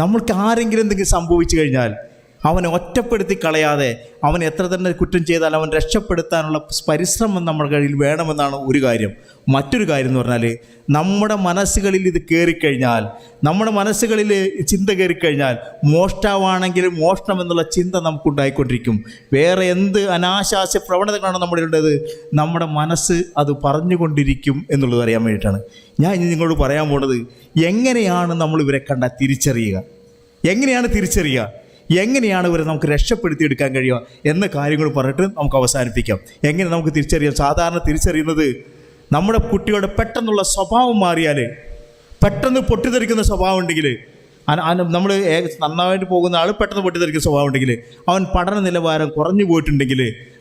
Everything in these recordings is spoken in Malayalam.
നമ്മൾക്ക് ആരെങ്കിലും എന്തെങ്കിലും സംഭവിച്ചു കഴിഞ്ഞാൽ അവനെ ഒറ്റപ്പെടുത്തി കളയാതെ അവൻ എത്ര തന്നെ കുറ്റം ചെയ്താൽ അവൻ രക്ഷപ്പെടുത്താനുള്ള പരിശ്രമം നമ്മുടെ കയ്യിൽ വേണമെന്നാണ് ഒരു കാര്യം. മറ്റൊരു കാര്യം എന്ന് പറഞ്ഞാൽ നമ്മുടെ മനസ്സുകളിൽ ഇത് കയറിക്കഴിഞ്ഞാൽ നമ്മുടെ മനസ്സുകളിൽ ചിന്ത കയറിക്കഴിഞ്ഞാൽ മോഷ്ടാവാണെങ്കിലും മോഷണം എന്നുള്ള ചിന്ത നമുക്കുണ്ടായിക്കൊണ്ടിരിക്കും. വേറെ എന്ത് അനാശാസ്യ പ്രവണതകളാണ് നമ്മുടെ ഉള്ളത് നമ്മുടെ മനസ്സ് അത് പറഞ്ഞുകൊണ്ടിരിക്കും എന്നുള്ളത് അറിയാൻ വേണ്ടിയിട്ടാണ്. ഞാൻ ഇനി നിങ്ങളോട് പറയാൻ പോണത് എങ്ങനെയാണ് നമ്മൾ ഇവരെ കണ്ട തിരിച്ചറിയുക? എങ്ങനെയാണ് തിരിച്ചറിയുക? എങ്ങനെയാണ് ഇവരെ നമുക്ക് രക്ഷപ്പെടുത്തിയെടുക്കാൻ കഴിയുക എന്ന കാര്യങ്ങൾ പറഞ്ഞിട്ട് നമുക്ക് അവസാനിപ്പിക്കാം. എങ്ങനെ നമുക്ക് തിരിച്ചറിയാം? സാധാരണ തിരിച്ചറിയുന്നത് നമ്മുടെ കുട്ടികളുടെ പെട്ടെന്നുള്ള സ്വഭാവം മാറിയാൽ പെട്ടെന്ന് പൊട്ടിത്തെറിക്കുന്ന സ്വഭാവം ഉണ്ടെങ്കിൽ നമ്മൾ നന്നായിട്ട് പോകുന്ന ആൾ പെട്ടെന്ന് പൊട്ടിത്തെറിക്കുന്ന സ്വഭാവം ഉണ്ടെങ്കിൽ അവൻ പഠന നിലവാരം കുറഞ്ഞു പോയിട്ടുണ്ടെങ്കിൽ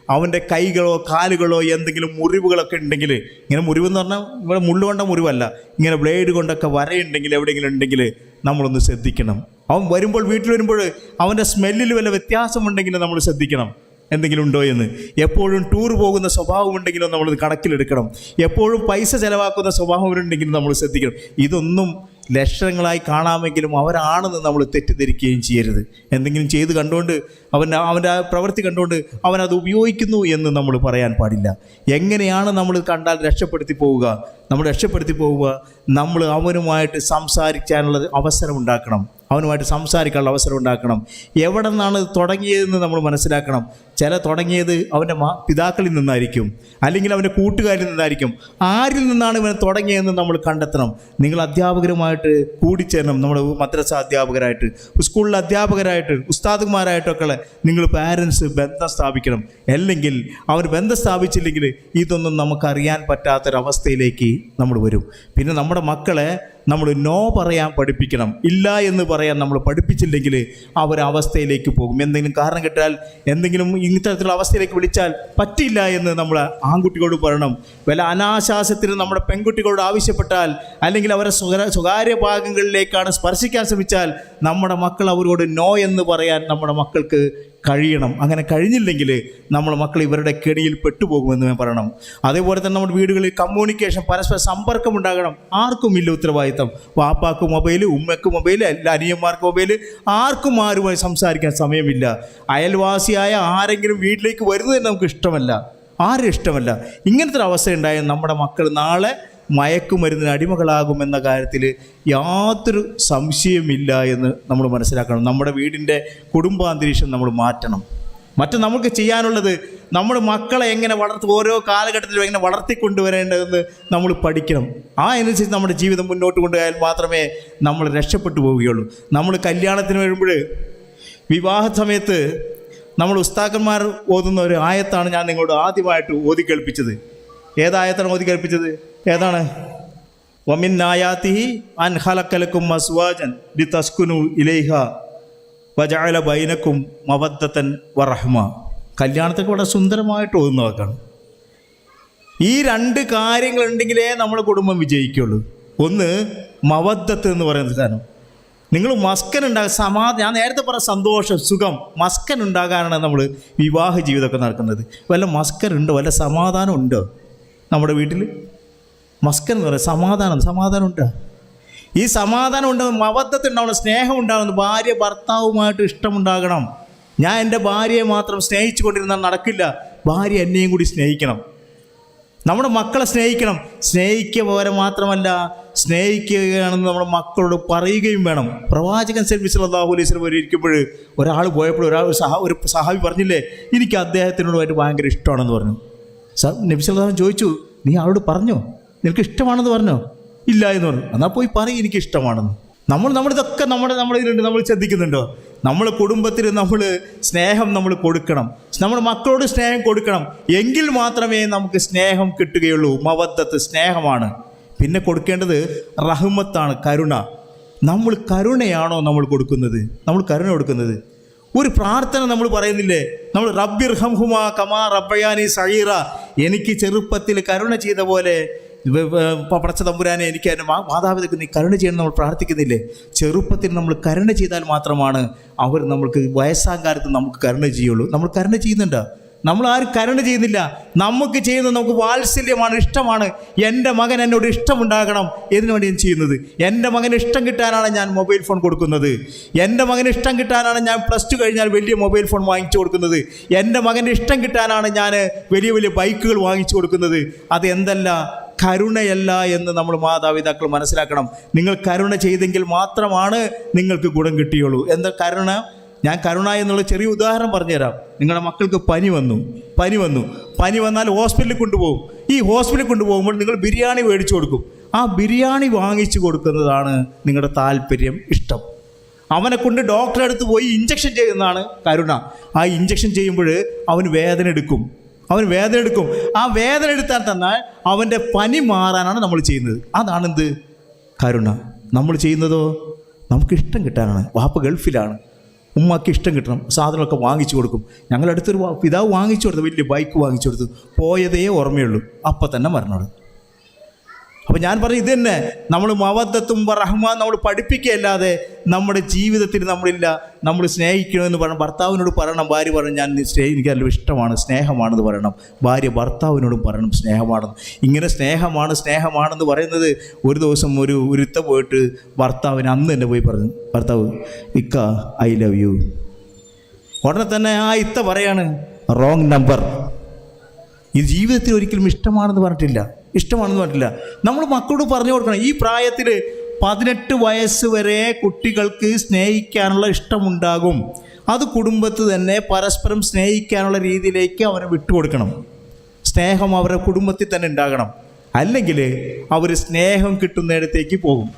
അവന്റെ കൈകളോ കാലുകളോ എന്തെങ്കിലും മുറിവുകളൊക്കെ ഉണ്ടെങ്കിൽ ഇങ്ങനെ മുറിവെന്ന് പറഞ്ഞാൽ ഇവിടെ മുള്ളുകൊണ്ട മുറിവല്ല ഇങ്ങനെ ബ്ലേഡ് കൊണ്ടൊക്കെ വരയുണ്ടെങ്കിൽ എവിടെയെങ്കിലും ഉണ്ടെങ്കിൽ നമ്മളൊന്ന് ശ്രദ്ധിക്കണം. അവൻ വരുമ്പോൾ വീട്ടിൽ വരുമ്പോൾ അവന്റെ സ്മെല്ലിൽ വല്ല വ്യത്യാസമുണ്ടെങ്കിൽ നമ്മൾ ശ്രദ്ധിക്കണം. എന്തെങ്കിലും ഉണ്ടോ എന്ന്. എപ്പോഴും ടൂർ പോകുന്ന സ്വഭാവം ഉണ്ടെങ്കിലും നമ്മൾ കണക്കിലെടുക്കണം. എപ്പോഴും പൈസ ചിലവാക്കുന്ന സ്വഭാവം ഉണ്ടെങ്കിലും നമ്മൾ ശ്രദ്ധിക്കണം. ഇതൊന്നും ലക്ഷണങ്ങളായി കാണാമെങ്കിലും അവരാണെന്ന് നമ്മൾ തെറ്റിദ്ധരിക്കുകയും ചെയ്യരുത്. എന്തെങ്കിലും ചെയ്ത് കണ്ടുകൊണ്ട് അവൻ അവന്റെ ആ പ്രവൃത്തി കണ്ടുകൊണ്ട് അത് ഉപയോഗിക്കുന്നു എന്ന് നമ്മൾ പറയാൻ പാടില്ല. എങ്ങനെയാണ് നമ്മൾ കണ്ടാൽ രക്ഷപ്പെടുത്തി പോവുക? നമ്മൾ രക്ഷപ്പെടുത്തി പോവുക നമ്മൾ അവനുമായിട്ട് സംസാരിക്കാനുള്ള അവസരം ഉണ്ടാക്കണം. അവനുമായിട്ട് സംസാരിക്കാനുള്ള അവസരം ഉണ്ടാക്കണം. എവിടെ നിന്നാണ് തുടങ്ങിയതെന്ന് നമ്മൾ മനസ്സിലാക്കണം. ചില തുടങ്ങിയത് അവന്റെ മാ പിതാക്കളിൽ നിന്നായിരിക്കും. അല്ലെങ്കിൽ അവന്റെ കൂട്ടുകാരിൽ നിന്നായിരിക്കും. ആരിൽ നിന്നാണ് ഇവൻ തുടങ്ങിയതെന്ന് നമ്മൾ കണ്ടെത്തണം. നിങ്ങൾ അധ്യാപകരുമായിട്ട് കൂടിച്ചേരണം. നമ്മുടെ മദ്രസ അധ്യാപകരായിട്ട് സ്കൂളിലെ അധ്യാപകരായിട്ട് ഉസ്താദുമാരായിട്ടൊക്കെ നിങ്ങൾ പാരൻസ് ബന്ധം സ്ഥാപിക്കണം. അല്ലെങ്കിൽ അവർ ബന്ധം സ്ഥാപിച്ചില്ലെങ്കിൽ ഇതൊന്നും നമുക്കറിയാൻ പറ്റാത്തൊരവസ്ഥയിലേക്ക് നമ്മൾ വരും. പിന്നെ നമ്മുടെ മക്കളെ നമ്മൾ നോ പറയാൻ പഠിപ്പിക്കണം. ഇല്ല എന്ന് പറയാൻ നമ്മൾ പഠിപ്പിച്ചില്ലെങ്കിൽ അവർ അവസ്ഥയിലേക്ക് പോകും. എന്തെങ്കിലും കാരണം കിട്ടാൽ എന്തെങ്കിലും ഇത്തരത്തിലുള്ള അവസ്ഥയിലേക്ക് വിളിച്ചാൽ പറ്റില്ല എന്ന് നമ്മൾ ആൺകുട്ടികളോട് പറയണം. വല്ല അനാശാസത്തിന് നമ്മുടെ പെൺകുട്ടികളോട് ആവശ്യപ്പെട്ടാൽ അല്ലെങ്കിൽ അവരെ സ്വകാര്യ ഭാഗങ്ങളിലേക്കാണ് സ്പർശിക്കാൻ ശ്രമിച്ചാൽ നമ്മുടെ മക്കൾ അവരോട് നോ എന്ന് പറയാൻ നമ്മുടെ മക്കൾക്ക് കഴിയണം. അങ്ങനെ കഴിഞ്ഞില്ലെങ്കിൽ നമ്മൾ മക്കൾ ഇവരുടെ കെണിയിൽ പെട്ടുപോകുമെന്ന് ഞാൻ പറയണം. അതേപോലെ തന്നെ നമ്മുടെ വീടുകളിൽ കമ്മ്യൂണിക്കേഷൻ പരസ്പര സമ്പർക്കം ഉണ്ടാകണം. ആർക്കും ഇല്ല ഉത്തരവാദിത്തം. വാപ്പാക്ക് മൊബൈൽ ഉമ്മയ്ക്ക് മൊബൈൽ എല്ലാ അനിയന്മാർക്ക് മൊബൈൽ ആർക്കും ആരുമായി സംസാരിക്കാൻ സമയമില്ല. അയൽവാസിയായ ആരെങ്കിലും വീട്ടിലേക്ക് വരുന്നത് തന്നെ നമുക്ക് ഇഷ്ടമല്ല. ആരും ഇഷ്ടമല്ല? ഇങ്ങനത്തെ ഒരു അവസ്ഥ ഉണ്ടായാൽ നമ്മുടെ മക്കൾ നാളെ മയക്കുമരുന്നിന് അടിമകളാകുമെന്ന കാര്യത്തിൽ യാതൊരു സംശയമില്ല എന്ന് നമ്മൾ മനസ്സിലാക്കണം. നമ്മുടെ വീടിന്റെ കുടുംബാന്തരീക്ഷം നമ്മൾ മാറ്റണം. മറ്റു നമുക്ക് ചെയ്യാനുള്ളത് നമ്മൾ മക്കളെ എങ്ങനെ വളർത്തി ഓരോ കാലഘട്ടത്തിലും എങ്ങനെ വളർത്തിക്കൊണ്ടുവരേണ്ടതെന്ന് നമ്മൾ പഠിക്കണം. ആ അനുസരിച്ച് നമ്മുടെ ജീവിതം മുന്നോട്ട് കൊണ്ടുപോയാൽ മാത്രമേ നമ്മൾ രക്ഷപ്പെട്ടു പോവുകയുള്ളൂ. നമ്മൾ കല്യാണത്തിന് വരുമ്പോൾ വിവാഹ സമയത്ത് നമ്മൾ ഉസ്താക്കന്മാർ ഓതുന്ന ഒരു ആയത്താണ് ഞാൻ നിങ്ങളോട് ആദ്യമായിട്ട് ഓതി കേൾപ്പിച്ചത് ഏതായത്താണ് ഓതി കേൾപ്പിച്ചത് ഏതാണ്? വമിൻ നായാത്തിഹി അൻ ഹലക്കലക്കും മസ്വാജൻ ബി തസ്കുനു ഇലൈഹ വജാല ബൈനക്കും മവദ്ദത്തൻ വറഹ്മ. കല്യാണത്തൊക്കെ വളരെ സുന്ദരമായിട്ട് ഓതുന്ന വാക്കാണ്. ഈ രണ്ട് കാര്യങ്ങളുണ്ടെങ്കിലേ നമ്മുടെ കുടുംബം വിജയിക്കുള്ളൂ. ഒന്ന് മവദ്ദത്ത് എന്ന് പറയുന്ന സാധനം. നിങ്ങൾ മസ്കൻ ഉണ്ടാകുക സമാധാനം ഞാൻ നേരത്തെ പറഞ്ഞ സന്തോഷം സുഖം മസ്കൻ ഉണ്ടാകാനാണ് നമ്മൾ വിവാഹ ജീവിതമൊക്കെ നടക്കുന്നത്. വല്ല മസ്കൻ ഉണ്ടോ? വല്ല സമാധാനം ഉണ്ടോ നമ്മുടെ വീട്ടിൽ മസ്കൻ എന്ന് പറയുന്നത് സമാധാനം സമാധാനം ഉണ്ടോ. ഈ സമാധാനം ഉണ്ടാകും അബദ്ധത്തിൽ ഉണ്ടാവണം സ്നേഹം ഉണ്ടാകുന്നു ഭാര്യ ഭർത്താവുമായിട്ട് ഇഷ്ടമുണ്ടാകണം. ഞാൻ എന്റെ ഭാര്യയെ മാത്രം സ്നേഹിച്ചു കൊണ്ടിരുന്നാൽ നടക്കില്ല. ഭാര്യ എന്നെയും കൂടി സ്നേഹിക്കണം. നമ്മുടെ മക്കളെ സ്നേഹിക്കണം. സ്നേഹിക്കുക പോലെ മാത്രമല്ല സ്നേഹിക്കുകയാണെന്ന് നമ്മുടെ മക്കളോട് പറയുകയും വേണം. പ്രവാചകൻ സെൽഫി അള്ളാഹു അലൈഹി സ്വലം ഇരിക്കുമ്പോൾ ഒരാൾ പോയപ്പോൾ ഒരാൾ ഒരു സഹ ഒരു സഹാബി പറഞ്ഞില്ലേ എനിക്ക് അദ്ദേഹത്തിനോടുമായിട്ട് ഭയങ്കര ഇഷ്ടമാണെന്ന് പറഞ്ഞു. സർ നബി സല്ലാഹു ചോദിച്ചു നീ ആളോട് പറഞ്ഞോ? നിനക്ക് ഇഷ്ടമാണെന്ന് പറഞ്ഞോ? ഇല്ല എന്ന് പറഞ്ഞു. എന്നാൽ പോയി പറയും എനിക്ക് ഇഷ്ടമാണെന്ന് നമ്മൾ നമ്മളിതൊക്കെ നമ്മുടെ നമ്മുടെ ഇതിലുണ്ട്. നമ്മൾ ശ്രദ്ധിക്കുന്നുണ്ടോ? നമ്മൾ കുടുംബത്തിൽ നമ്മൾ സ്നേഹം നമ്മൾ കൊടുക്കണം. നമ്മുടെ മക്കളോട് സ്നേഹം കൊടുക്കണം. എങ്കിൽ മാത്രമേ നമുക്ക് സ്നേഹം കിട്ടുകയുള്ളൂ. മവദ്ധത്ത് സ്നേഹമാണ്. പിന്നെ കൊടുക്കേണ്ടത് റഹ്മത്താണ് കരുണ. നമ്മൾ കരുണയാണോ നമ്മൾ കൊടുക്കുന്നത്? നമ്മൾ കരുണ കൊടുക്കുന്നത്. ഒരു പ്രാർത്ഥന നമ്മൾ പറയുന്നില്ലേ? നമ്മൾ റബ്ബിർ ഹംഹുമാ കമാ റബ്ബയാനി സഹീറ എനിക്ക് ചെറുപ്പത്തിൽ കരുണ ചെയ്ത പോലെ പടച്ച തമ്പുരാനെ എനിക്ക് എന്റെ മാതാപിതാക്കൾ നീ കരുണ ചെയ്യണം നമ്മൾ പ്രാർത്ഥിക്കുന്നില്ലേ? ചെറുപ്പത്തിൽ നമ്മൾ കരുണ ചെയ്താൽ മാത്രമാണ് അവർ നമ്മൾക്ക് വയസ്സാകാലത്ത് നമുക്ക് കരുണ ചെയ്യുള്ളൂ. നമ്മൾ കരുണ ചെയ്യുന്നുണ്ട്. നമ്മൾ ആരും കരുണ ചെയ്യുന്നില്ല. നമുക്ക് ചെയ്യുന്നത് നമുക്ക് വാത്സല്യമാണ് ഇഷ്ടമാണ്. എന്റെ മകൻ എന്നോട് ഇഷ്ടമുണ്ടാകണം. ഇതിനു വേണ്ടി ഞാൻ ചെയ്യുന്നത്? എന്റെ മകന് ഇഷ്ടം കിട്ടാനാണ് ഞാൻ മൊബൈൽ ഫോൺ കൊടുക്കുന്നത്. എന്റെ മകന് ഇഷ്ടം കിട്ടാനാണ് ഞാൻ പ്ലസ് ടു കഴിഞ്ഞാൽ വലിയ മൊബൈൽ ഫോൺ വാങ്ങിച്ചു കൊടുക്കുന്നത്. എന്റെ മകന് ഇഷ്ടം കിട്ടാനാണ് ഞാൻ വലിയ വലിയ ബൈക്കുകൾ വാങ്ങിച്ചു കൊടുക്കുന്നത്. അത് എന്തല്ല കരുണയല്ല എന്ന് നമ്മൾ മാതാപിതാക്കൾ മനസ്സിലാക്കണം. നിങ്ങൾ കരുണ ചെയ്തെങ്കിൽ മാത്രമാണ് നിങ്ങൾക്ക് ഗുണം കിട്ടിയുള്ളൂ. എന്താ കരുണ? ഞാൻ കരുണ എന്നുള്ള ചെറിയ ഉദാഹരണം പറഞ്ഞുതരാം. നിങ്ങളുടെ മക്കൾക്ക് പനി വന്നു. പനി വന്നു. പനി വന്നാൽ ഹോസ്പിറ്റലിൽ കൊണ്ടുപോകും. ഈ ഹോസ്പിറ്റലിൽ കൊണ്ടുപോകുമ്പോൾ നിങ്ങൾ ബിരിയാണി മേടിച്ചു കൊടുക്കും. ആ ബിരിയാണി വാങ്ങിച്ചു കൊടുക്കുന്നതാണ് നിങ്ങളുടെ താല്പര്യം ഇഷ്ടം. അവനെ കൊണ്ട് ഡോക്ടറെ അടുത്ത് പോയി ഇഞ്ചക്ഷൻ ചെയ്യുന്നതാണ് കരുണ. ആ ഇഞ്ചക്ഷൻ ചെയ്യുമ്പോൾ അവന് വേദന എടുക്കും. അവൻ വേദന എടുക്കും. ആ വേദന എടുത്താൽ തന്നാൽ അവന്റെ പനി മാറാനാണ് നമ്മൾ ചെയ്യുന്നത്. അതാണെന്ത്? കരുണ. നമ്മൾ ചെയ്യുന്നതോ? നമുക്ക് ഇഷ്ടം കിട്ടാനാണ്. വാപ്പ ഗൾഫിലാണ്. ഉമ്മക്ക് ഇഷ്ടം കിട്ടണം. സാധനങ്ങളൊക്കെ വാങ്ങിച്ചു കൊടുക്കും. ഞങ്ങളുടെ അടുത്തൊരു പിതാവ് വാങ്ങിച്ചു കൊടുത്തു വലിയ ബൈക്ക് വാങ്ങിച്ചു കൊടുത്തു പോയതേ ഓർമ്മയുള്ളൂ. അപ്പം തന്നെ മരണോട് അപ്പം ഞാൻ പറഞ്ഞു ഇത് തന്നെ. നമ്മൾ മവദ്ദത്തും റഹ്മാൻ നമ്മൾ പഠിപ്പിക്കുകയല്ലാതെ നമ്മുടെ ജീവിതത്തിൽ നമ്മളില്ല നമ്മൾ സ്നേഹിക്കണമെന്ന് പറയണം ഭർത്താവിനോട് പറയണം. ഭാര്യ പറയണം ഞാൻ സ്നേഹി എനിക്ക് നല്ല ഇഷ്ടമാണ് സ്നേഹമാണെന്ന് പറയണം. ഭാര്യ ഭർത്താവിനോടും പറയണം സ്നേഹമാണെന്ന് ഇങ്ങനെ സ്നേഹമാണ് സ്നേഹമാണെന്ന് പറയുന്നത് ഒരു ദിവസം ഒരു ഒരുത്ത പോയിട്ട് ഭർത്താവിന് അന്ന് തന്നെ പോയി പറഞ്ഞു ഭർത്താവ് ഇക്ക ഐ ലവ് യു. ഉടനെ തന്നെ ആ ഇത്ത പറയാണ് റോങ് നമ്പർ. ഈ ജീവിതത്തിൽ ഒരിക്കലും ഇഷ്ടമാണെന്ന് പറഞ്ഞിട്ടില്ല. ഇഷ്ടമാണെന്ന് പറഞ്ഞില്ല നമ്മൾ മക്കളോട് പറഞ്ഞു കൊടുക്കണം ഈ പ്രായത്തിൽ പതിനെട്ട് വയസ്സ് വരെ കുട്ടികൾക്ക് സ്നേഹിക്കാനുള്ള ഇഷ്ടമുണ്ടാകും. അത് കുടുംബത്ത് തന്നെ പരസ്പരം സ്നേഹിക്കാനുള്ള രീതിയിലേക്ക് അവരെ വിട്ടുകൊടുക്കണം. സ്നേഹം അവരുടെ കുടുംബത്തിൽ തന്നെ ഉണ്ടാകണം. അല്ലെങ്കിൽ അവർ സ്നേഹം കിട്ടുന്നിടത്തേക്ക് പോകും.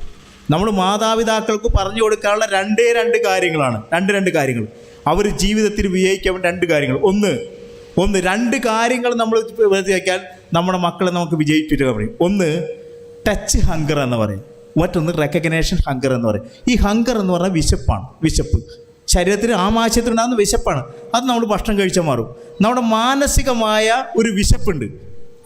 നമ്മൾ മാതാപിതാക്കൾക്ക് പറഞ്ഞു കൊടുക്കാനുള്ള രണ്ടേ രണ്ട് കാര്യങ്ങളാണ്. രണ്ട് രണ്ട് കാര്യങ്ങൾ. അവർ ജീവിതത്തിൽ വിജയിക്കാൻ രണ്ട് കാര്യങ്ങൾ. ഒന്ന് ഒന്ന് രണ്ട് കാര്യങ്ങൾ നമ്മൾ വയ്ക്കാൻ നമ്മുടെ മക്കളെ നമുക്ക് വിജയിപ്പിക്കുക പറയും. ഒന്ന് ടച്ച് ഹങ്കർ എന്ന് പറയും. മറ്റൊന്ന് റെക്കഗ്നേഷൻ ഹങ്കർ എന്ന് പറയും. ഈ ഹങ്കർ എന്ന് പറഞ്ഞാൽ വിശപ്പാണ് വിശപ്പ്. ശരീരത്തിന് ആമാശയത്തിനുണ്ടാകുന്ന വിശപ്പാണ്. അത് നമ്മൾ ഭക്ഷണം കഴിച്ചാൽ മാറും. നമ്മുടെ മാനസികമായ ഒരു വിശപ്പുണ്ട്.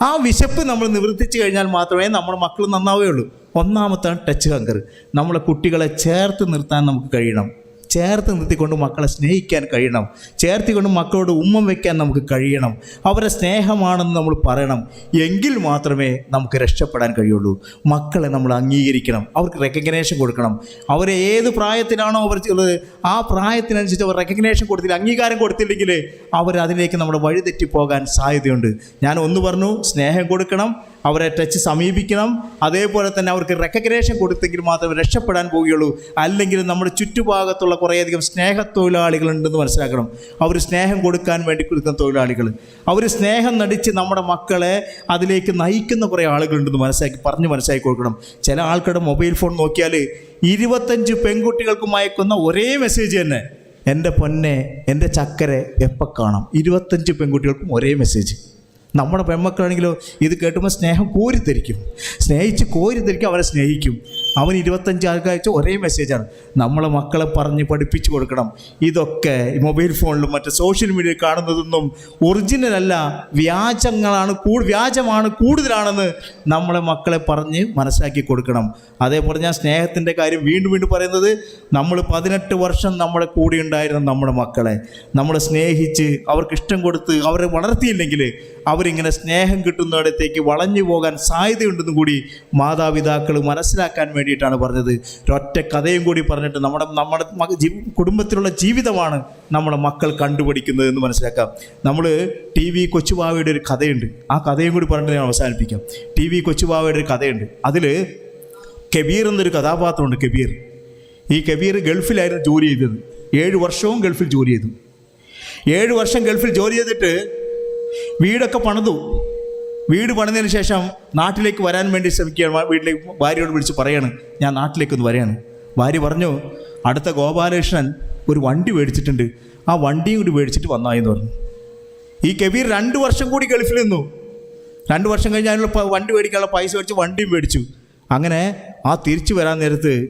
ആ വിശപ്പ് നമ്മൾ നിവർത്തിച്ചു കഴിഞ്ഞാൽ മാത്രമേ നമ്മുടെ മക്കൾ നന്നാവുകയുള്ളൂ. ഒന്നാമത്താണ് ടച്ച് ഹങ്കർ നമ്മളെ കുട്ടികളെ ചേർത്ത് നിർത്താൻ നമുക്ക് കഴിയണം. ചേർത്ത് നിർത്തിക്കൊണ്ട് മക്കളെ സ്നേഹിക്കാൻ കഴിയണം. ചേർത്തിക്കൊണ്ട് മക്കളോട് ഉമ്മം വെക്കാൻ നമുക്ക് കഴിയണം. അവരെ സ്നേഹമാണെന്ന് നമ്മൾ പറയണം. എങ്കിൽ മാത്രമേ നമുക്ക് രക്ഷപ്പെടാൻ കഴിയുള്ളൂ. മക്കളെ നമ്മൾ അംഗീകരിക്കണം. അവർക്ക് റെക്കഗ്നേഷൻ കൊടുക്കണം. അവരെ ഏത് പ്രായത്തിലാണോ അവർ ഉള്ളത് ആ പ്രായത്തിനനുസരിച്ച് അവർ റെക്കഗ്നേഷൻ കൊടുത്തില്ല അംഗീകാരം കൊടുത്തില്ലെങ്കിൽ അവർ അതിലേക്ക് നമ്മുടെ വഴിതെറ്റിപ്പോകാൻ സാധ്യതയുണ്ട്. ഞാൻ ഒന്ന് പറഞ്ഞു സ്നേഹം കൊടുക്കണം അവരെ ടച്ച് സമീപിക്കണം. അതേപോലെ തന്നെ അവർക്ക് റെക്കഗ്നേഷൻ കൊടുത്തെങ്കിൽ മാത്രമേ രക്ഷപ്പെടാൻ പോവുകയുള്ളൂ അല്ലെങ്കിൽ നമ്മുടെ ചുറ്റുഭാഗത്തുള്ള കുറേയധികം സ്നേഹ തൊഴിലാളികളുണ്ടെന്ന് മനസ്സിലാക്കണം. അവർ സ്നേഹം കൊടുക്കാൻ വേണ്ടി കൊടുക്കുന്ന തൊഴിലാളികൾ അവർ സ്നേഹം നടിച്ച് നമ്മുടെ മക്കളെ അതിലേക്ക് നയിക്കുന്ന കുറേ ആളുകളുണ്ടെന്ന് മനസ്സിലാക്കി പറഞ്ഞ് മനസ്സിലാക്കി കൊടുക്കണം. ചില ആൾക്കാരുടെ മൊബൈൽ ഫോൺ നോക്കിയാൽ ഇരുപത്തഞ്ച് പെൺകുട്ടികൾക്കും അയക്കുന്ന ഒരേ മെസ്സേജ് തന്നെ. എന്റെ പൊന്നെ എന്റെ ചക്കരെ എപ്പോൾ കാണാം? ഇരുപത്തഞ്ച് പെൺകുട്ടികൾക്കും ഒരേ മെസ്സേജ്. നമ്മുടെ പെൺമക്കളാണെങ്കിലോ ഇത് കേട്ടുമ്പോൾ സ്നേഹം കോരിത്തരിക്കും. സ്നേഹിച്ച് കോരിത്തരിക്കും അവരെ സ്നേഹിക്കും. അവൻ ഇരുപത്തഞ്ച് ആൾക്കാഴ്ച ഒരേ മെസ്സേജാണ് നമ്മളെ മക്കളെ പറഞ്ഞ് പഠിപ്പിച്ചു കൊടുക്കണം. ഇതൊക്കെ മൊബൈൽ ഫോണിലും മറ്റ് സോഷ്യൽ മീഡിയയിൽ കാണുന്നതൊന്നും ഒറിജിനൽ അല്ല. വ്യാജങ്ങളാണ് കൂ വ്യാജമാണ് കൂടുതലാണെന്ന് നമ്മളെ മക്കളെ പറഞ്ഞ് മനസ്സിലാക്കി കൊടുക്കണം. അതേപോലെ ഞാൻ സ്നേഹത്തിന്റെ കാര്യം വീണ്ടും വീണ്ടും പറയുന്നത് നമ്മൾ പതിനെട്ട് വർഷം നമ്മുടെ കൂടെ ഉണ്ടായിരുന്ന നമ്മുടെ മക്കളെ നമ്മൾ സ്നേഹിച്ച് അവർക്ക് ഇഷ്ടം കൊടുത്ത് അവരെ വളർത്തിയില്ലെങ്കിൽ അവരിങ്ങനെ സ്നേഹം കിട്ടുന്നിടത്തേക്ക് വളഞ്ഞു പോകാൻ സാധ്യതയുണ്ടെന്ന് കൂടി മാതാപിതാക്കൾ മനസ്സിലാക്കാൻ വേണ്ടിയിട്ടാണ് പറഞ്ഞത്. ഒരൊറ്റ കഥയും കൂടി പറഞ്ഞിട്ട് നമ്മുടെ നമ്മുടെ കുടുംബത്തിലുള്ള ജീവിതമാണ് നമ്മുടെ മക്കൾ കണ്ടുപിടിക്കുന്നത് എന്ന് മനസ്സിലാക്കാം. നമ്മൾ ടി വി കൊച്ചുബാവയുടെ ഒരു കഥയുണ്ട്. ആ കഥയും കൂടി പറഞ്ഞിട്ട് ഞാൻ അവസാനിപ്പിക്കാം. ടി വി കൊച്ചുബാവയുടെ ഒരു കഥയുണ്ട്. അതിൽ കബീർ എന്നൊരു കഥാപാത്രമുണ്ട് കബീർ. ഈ കബീർ ഗൾഫിലായിരുന്നു ജോലി ചെയ്തത്. ഏഴ് വർഷവും ഗൾഫിൽ ജോലി ചെയ്തു. ഏഴ് വർഷം ഗൾഫിൽ ജോലി ചെയ്തിട്ട് വീടൊക്കെ പണിതു. വീട് പണിതിന് ശേഷം നാട്ടിലേക്ക് വരാൻ വേണ്ടി ശ്രമിക്കുകയാണ്. വീട്ടിലേക്ക് ഭാര്യയോട് വിളിച്ച് പറയാണ്. ഞാൻ നാട്ടിലേക്കൊന്ന് വരികയാണ്. ഭാര്യ പറഞ്ഞു അടുത്ത ഗോപാലകൃഷ്ണൻ ഒരു വണ്ടി മേടിച്ചിട്ടുണ്ട്. ആ വണ്ടിയും കൂടി മേടിച്ചിട്ട് വന്നായെന്ന് പറഞ്ഞു. ഈ കബീർ രണ്ട് വർഷം കൂടി ഗൾഫിൽ നിന്നു. രണ്ട് വർഷം കഴിഞ്ഞ് അതിനുള്ള വണ്ടി മേടിക്കാനുള്ള പൈസ മേടിച്ച് വണ്ടിയും മേടിച്ചു. അങ്ങനെ ആ തിരിച്ചു വരാൻ നേരത്ത്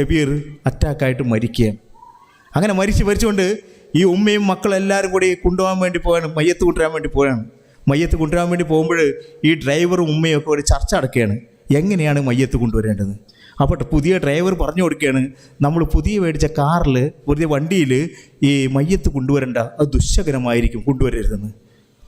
കബീർ അറ്റാക്കായിട്ട് മരിക്കുകയാണ്. അങ്ങനെ മരിച്ച് മരിച്ചുകൊണ്ട് ഈ ഉമ്മയും മക്കളെല്ലാവരും കൂടി കൊണ്ടുപോകാൻ വേണ്ടി പോയാണ് മയ്യത്ത് കൂട്ടരാൻ വേണ്ടി പോവാണ്. മയ്യത്ത് കൊണ്ടുവരാൻ വേണ്ടി പോകുമ്പോൾ ഈ ഡ്രൈവറും ഉമ്മയും ഒക്കെ ഒരു ചർച്ച അടക്കുകയാണ് എങ്ങനെയാണ് മയ്യത്ത് കൊണ്ടുവരേണ്ടത്? അപ്പോൾ പുതിയ ഡ്രൈവർ പറഞ്ഞു കൊടുക്കുകയാണ് നമ്മൾ പുതിയ മേടിച്ച കാറിൽ പുതിയ വണ്ടിയിൽ ഈ മയ്യത്ത് കൊണ്ടുവരേണ്ട അത് ദുശകരമായിരിക്കും കൊണ്ടുവരരുതെന്ന്.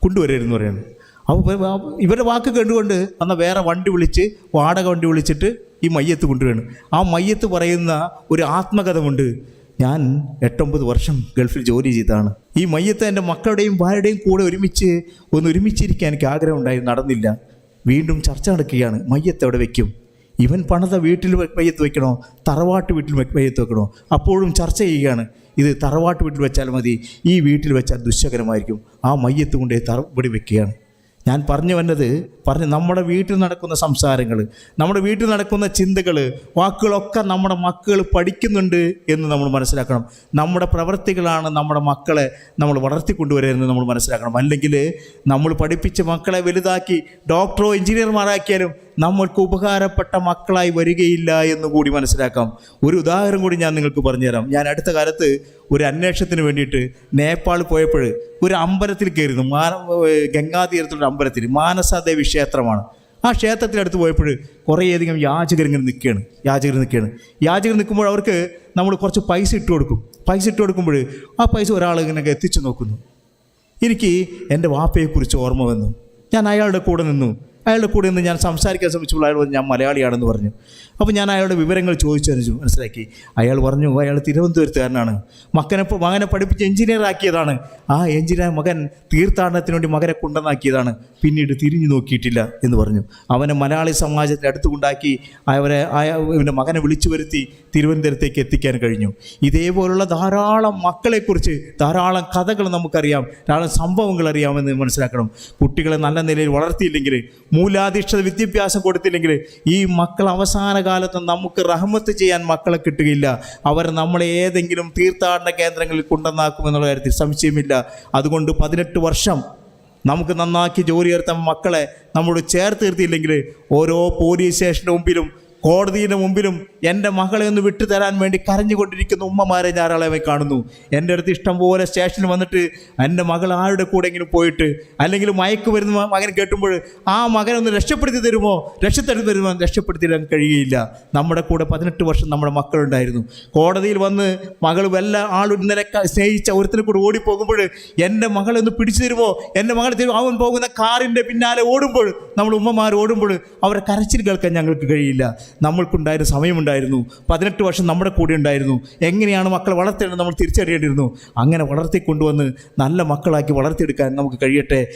കൊണ്ടുവരരുതെന്ന് പറയുന്നത് അപ്പോൾ ഇവരുടെ വാക്ക് കേട്ടുകൊണ്ട് അന്ന് വേറെ വണ്ടി വിളിച്ച് വാടക വണ്ടി വിളിച്ചിട്ട് ഈ മയ്യത്ത് കൊണ്ടുവരണം ആ മയ്യത്ത് പറയുന്ന ഒരു ആത്മകഥമുണ്ട് ഞാൻ എട്ടൊമ്പത് വർഷം ഗൾഫിൽ ജോലി ചെയ്തതാണ്. ഈ മയ്യത്ത് എന്റെ മക്കളുടെയും ഭാര്യയുടെയും കൂടെ ഒരുമിച്ച് ഒന്ന് ഒരുമിച്ചിരിക്കാൻ എനിക്ക് ആഗ്രഹം ഉണ്ടായി നടന്നില്ല. വീണ്ടും ചർച്ച നടക്കുകയാണ്. മയ്യത്ത് എവിടെ വെക്കും? ഇവൻ പണിത വീട്ടിൽ മയ്യത്ത് വെക്കണോ? തറവാട്ട് വീട്ടിൽ മയ്യത്ത് വെക്കണോ? അപ്പോഴും ചർച്ച ചെയ്യുകയാണ്. ഇത് തറവാട്ട് വീട്ടിൽ വെച്ചാൽ മതി ഈ വീട്ടിൽ വെച്ചാൽ ദുശ്ശകരമായിരിക്കും ആ മയ്യത്ത് കൊണ്ട് തറ ഇവിടെ വെക്കുകയാണ്. ഞാൻ പറഞ്ഞു വന്നത് പറഞ്ഞ് നമ്മുടെ വീട്ടിൽ നടക്കുന്ന സംസാരങ്ങൾ നമ്മുടെ വീട്ടിൽ നടക്കുന്ന ചിന്തകൾ വാക്കുകളൊക്കെ നമ്മുടെ മക്കൾ പഠിക്കുന്നുണ്ട് എന്ന് നമ്മൾ മനസ്സിലാക്കണം. നമ്മുടെ പ്രവൃത്തികളാണ് നമ്മുടെ മക്കളെ നമ്മൾ വളർത്തിക്കൊണ്ടുവരുന്നത് നമ്മൾ മനസ്സിലാക്കണം. അല്ലെങ്കിൽ നമ്മൾ പഠിപ്പിച്ച് മക്കളെ വലുതാക്കി ഡോക്ടറോ എഞ്ചിനീയർമാരാക്കിയാലും നമ്മൾക്ക് ഉപകാരപ്പെട്ട മക്കളായി വരികയില്ല എന്ന് കൂടി മനസ്സിലാക്കാം. ഒരു ഉദാഹരണം കൂടി ഞാൻ നിങ്ങൾക്ക് പറഞ്ഞുതരാം. ഞാൻ അടുത്ത കാലത്ത് ഒരു അന്വേഷണത്തിന് വേണ്ടിയിട്ട് നേപ്പാൾ പോയപ്പോൾ ഒരു അമ്പലത്തിൽ കയറുന്നു മാന ഗംഗാതീരത്തുള്ള അമ്പലത്തിൽ മാനസാദേവി ക്ഷേത്രമാണ്. ആ ക്ഷേത്രത്തിനടുത്ത് പോയപ്പോൾ കുറേയധികം യാചകർ ഇങ്ങനെ നിൽക്കുകയാണ്. യാചകർ നിൽക്കുകയാണ്. യാചകർ നിൽക്കുമ്പോൾ അവർക്ക് നമ്മൾ കുറച്ച് പൈസ ഇട്ട് കൊടുക്കും. പൈസ ഇട്ട് കൊടുക്കുമ്പോൾ ആ പൈസ ഒരാൾ ഇങ്ങനെ എത്തിച്ചു നോക്കുന്നു. എനിക്ക് എന്റെ വാപ്പയെക്കുറിച്ച് ഓർമ്മ വന്നു. ഞാൻ അയാളുടെ കൂടെ നിന്നു. അയാളുടെ കൂടെ നിന്ന് ഞാൻ സംസാരിക്കാൻ ശ്രമിച്ചപ്പോൾ അയാൾ ഞാൻ മലയാളിയാണെന്ന് പറഞ്ഞു. അപ്പോൾ ഞാൻ അയാളുടെ വിവരങ്ങൾ ചോദിച്ചറിഞ്ഞു മനസ്സിലാക്കി. അയാൾ പറഞ്ഞു അയാൾ തിരുവനന്തപുരത്തുകാരനാണ്. മക്കനെ മകനെ പഠിപ്പിച്ച് എഞ്ചിനീയർ ആക്കിയതാണ്. ആ എഞ്ചിനീയർ മകൻ തീർത്ഥാടനത്തിന് വേണ്ടി മകനെ കൊണ്ടുവന്നാക്കിയതാണ്. പിന്നീട് തിരിഞ്ഞു നോക്കിയിട്ടില്ല എന്ന് പറഞ്ഞു. അവനെ മലയാളി സമാജത്തിൽ അടുത്ത് കൊണ്ടാക്കി അവരെ അവന്റെ മകനെ വിളിച്ചു വരുത്തി തിരുവനന്തപുരത്തേക്ക് എത്തിക്കാൻ കഴിഞ്ഞു. ഇതേപോലുള്ള ധാരാളം മക്കളെക്കുറിച്ച് ധാരാളം കഥകൾ നമുക്കറിയാം. ധാരാളം സംഭവങ്ങൾ അറിയാമെന്ന് മനസ്സിലാക്കണം. കുട്ടികളെ നല്ല നിലയിൽ വളർത്തിയില്ലെങ്കിൽ മൂലാധിഷ്ഠിത വിദ്യാഭ്യാസം കൊടുത്തില്ലെങ്കിൽ ഈ മക്കൾ അവസാന കാലത്ത് നമുക്ക് റഹ്മത്ത് ചെയ്യാൻ മക്കളെ കിട്ടുകയില്ല. അവർ നമ്മളെ ഏതെങ്കിലും തീർത്ഥാടന കേന്ദ്രങ്ങളിൽ കൊണ്ടുവന്നാക്കുമെന്നുള്ള കാര്യത്തിൽ സംശയമില്ല. അതുകൊണ്ട് പതിനെട്ട് വർഷം നമുക്ക് നന്നാക്കി ജോലി എടുത്ത മക്കളെ നമ്മോട് ചേർത്ത് നിർത്തിയില്ലെങ്കിൽ ഓരോ പോലീസ് സ്റ്റേഷന്റെ മുമ്പിലും കോടതിയുടെ മുമ്പിലും എന്റെ മകളെ ഒന്ന് വിട്ടു തരാൻ വേണ്ടി കരഞ്ഞുകൊണ്ടിരിക്കുന്ന ഉമ്മമാരെ ധാരാളമായി കാണുന്നു. എന്റെ അടുത്ത് ഇഷ്ടം പോലെ സ്റ്റേഷനിൽ വന്നിട്ട് എന്റെ മകൾ ആരുടെ കൂടെങ്കിലും പോയിട്ട് അല്ലെങ്കിൽ മയക്ക് വരുന്ന മകൻ കേട്ടുമ്പോൾ ആ മകനെ ഒന്ന് രക്ഷപ്പെടുത്തി തരുമോ? രക്ഷപ്പെടുത്തി തരുമോ? രക്ഷപ്പെടുത്തി തരാൻ കഴിയുകയില്ല നമ്മുടെ കൂടെ പതിനെട്ട് വർഷം നമ്മുടെ മക്കളുണ്ടായിരുന്നു. കോടതിയിൽ വന്ന് മകൾ വല്ല ആളും ഇന്നലെ സ്നേഹിച്ച ഒരുത്തിനെ കൂടെ ഓടിപ്പോകുമ്പോൾ എന്റെ മകളെ ഒന്ന് പിടിച്ചു തരുമോ? എന്റെ മകളെ തരുമോ? അവൻ പോകുന്ന കാറിന്റെ പിന്നാലെ ഓടുമ്പോൾ നമ്മൾ ഉമ്മമാർ ഓടുമ്പോൾ അവരെ കരച്ചിൽ കേൾക്കാൻ ഞങ്ങൾക്ക് കഴിയില്ല. നമ്മൾക്കുണ്ടായിരുന്ന സമയമുണ്ടായിരുന്നു. പതിനെട്ട് വർഷം നമ്മുടെ കൂടെ ഉണ്ടായിരുന്നു. എങ്ങനെയാണ് മക്കളെ വളർത്തേണ്ടത് നമ്മൾ തിരിച്ചറിയേണ്ടിയിരുന്നു. അങ്ങനെ വളർത്തിക്കൊണ്ടുവന്ന് നല്ല മക്കളാക്കി വളർത്തിയെടുക്കാൻ നമുക്ക് കഴിയട്ടെ.